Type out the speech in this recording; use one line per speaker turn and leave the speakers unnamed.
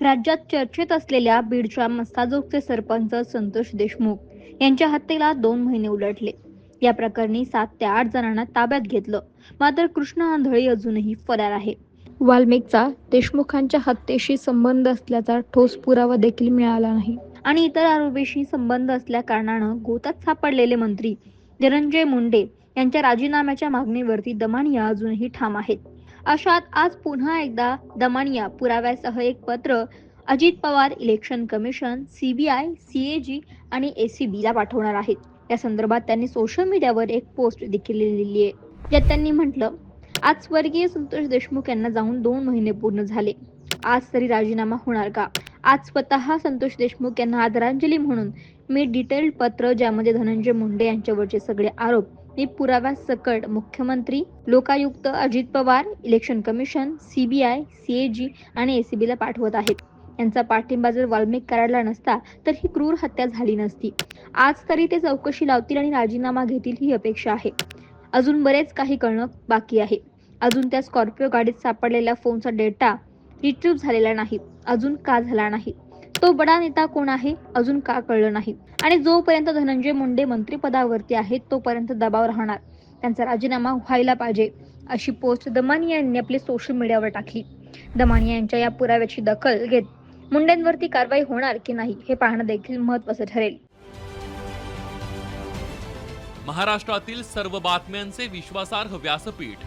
राज्यात चर्चेत असलेल्या बीडच्या मस्ताजोगचे सरपंच संतोष देशमुख यांच्या हत्येला दोन महिने उलटले. या प्रकरणी सात ते आठ जणांना ताब्यात घेतलं. मात्र कृष्ण आंधळी अजूनही फरार आहे. वाल्मिकचा देशमुखांच्या हत्येशी संबंध असल्याचा ठोस पुरावा देखील मिळाला नाही. आणि इतर आरोपीशी संबंध असल्या कारणानं गोतात सापडलेले मंत्री धनंजय मुंडे यांच्या राजीनाम्याच्या मागणीवरती दमानिया अजूनही ठाम आहेत. अशात आज पुन्हा एकदा दमानिया पुराव्यासह एक पत्र Ajit Pawar election commission CBI CAG आणि एसीबीला पाठवणार आहेत. या संदर्भात त्यांनी सोशल मीडियावर एक पोस्ट देखील लिहिली आहे. ज्यात त्यांनी म्हटलं आज स्वर्गीय संतोष देशमुख यांना जाऊन दोन महिने पूर्ण झाले. आज तरी राजीनामा होणार का? आज स्वतः संतोष देशमुख यांना आदरांजली म्हणून मी डिटेल्ड पत्र ज्यामध्ये धनंजय मुंडे यांच्यावरचे सगळे आरोप मी पुराव्यासकट मुख्यमंत्री Lokayukta Ajit Pawar election commission CBI CAG आणि एसीबीला पाठवत आहेत. यांचा पाठिंबा जर वाल्मिक कराडला नसता तर ही क्रूर हत्या झाली नसती. आज तरी ते चौकशी लावतील आणि राजीनामा घेतील ही अपेक्षा आहे. अजून बरेच काही कळणं बाकी आहे. अजून त्या स्कॉर्पिओ गाडीत सापडलेल्या फोनचा डेटा रिट्रीव्ह झालेला नाही. अजून का झाला नाही? तो बडा नेता कोण आहे? अजून का कळलं नाही. आणि जोपर्यंत धनंजय मुंडे मंत्रिपदावरती आहेत तोपर्यंत दबाव राहणार. त्यांचा राजीनामा व्हायला पाहिजे अशी पोस्ट दमानिया यांनी आपली सोशल मीडियावर टाकली. दमानिया यांच्या या पुराव्याची दखल घेत मुंडेंवरती कारवाई होणार की नाही हे पाहणं देखील महत्वाचं ठरेल.
महाराष्ट्रातील सर्व बातम्यांचे विश्वासार्ह व्यासपीठ